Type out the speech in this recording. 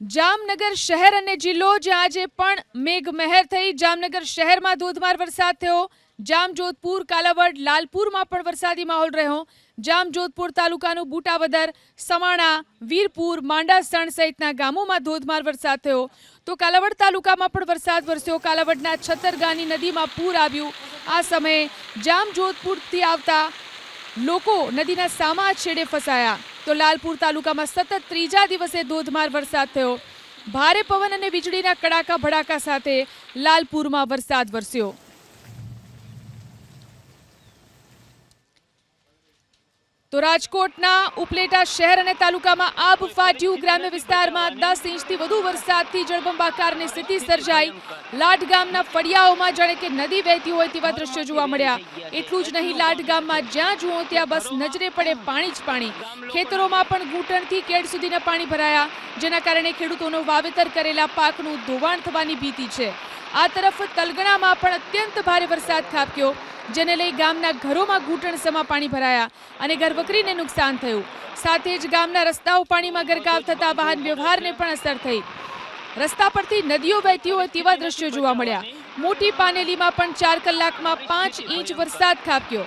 જામનગર શહેર અને જિલ્લો, જ્યાં આજે પણ મેઘમહેર થઈ. જામનગર શહેરમાં ધોધમાર વરસાદ થયો. જામજોધપુર, કાલાવડ, લાલપુરમાં પણ વરસાદી માહોલ રહ્યો. જામજોધપુર તાલુકાનું બુટાવદર, સમાણા, વીરપુર, માંડાસણ સહિતના ગામોમાં ધોધમાર વરસાદ થયો. તો કાલાવડ તાલુકામાં પણ વરસાદ વરસ્યો. કાલાવડના છતરગાની નદીમાં પૂર આવ્યું. આ સમયે જામજોધપુરથી આવતા લોકો નદીના સામા છેડે ફસાયા. તો લાલપુર તાલુકામાં સતત ત્રીજા દિવસે ધોધમાર વરસાદ થયો. ભારે પવન અને વીજળીના કડાકા ભડાકા સાથે લાલપુરમાં વરસાદ વરસ્યો. તો રાજકોટના ઉપલેટા શહેર અને તાલુકામાં આબ ફાટ્યું ગ્રામ્ય વિસ્તારમાં દસ ઇંચથી વધુ વરસાદથી જળબંબાકારની સ્થિતિ સર્જાઈ. લાટ ગામના ફળિયાઓમાં જાણે કે નદી વહેતી હોય તેવા દ્રશ્યો જોવા મળ્યા. એટલું જ નહીં, લાટ ગામમાં જ્યાં જુઓ ત્યાં બસ નજરે પડે પાણી જ પાણી. ખેતરોમાં પણ ઘૂંટણથી કેડ સુધીના પાણી ભરાયા, જેના કારણે ખેડૂતોનો વાવેતર કરેલા પાકનું ધોવાણ થવાની ભીતિ છે. આ તરફ તલગણામાં પણ અત્યંત ભારે વરસાદ ખાબક્યો. જેને લઈ ગામના ઘરોમાં ઘૂંટણસમાં પાણી ભરાયા અને ઘરવકરીને નુકસાન થયું. સાથે જ ગામના રસ્તાઓ પાણીમાં ગરકાવ થતા વાહન વ્યવહારને પણ અસર થઈ. રસ્તા પરથી નદીઓ વહેતી હોય તેવા દ્રશ્યો જોવા મળ્યા. મોટી પાનેલીમાં પણ ચાર કલાકમાં પાંચ ઇંચ વરસાદ ખાબક્યો.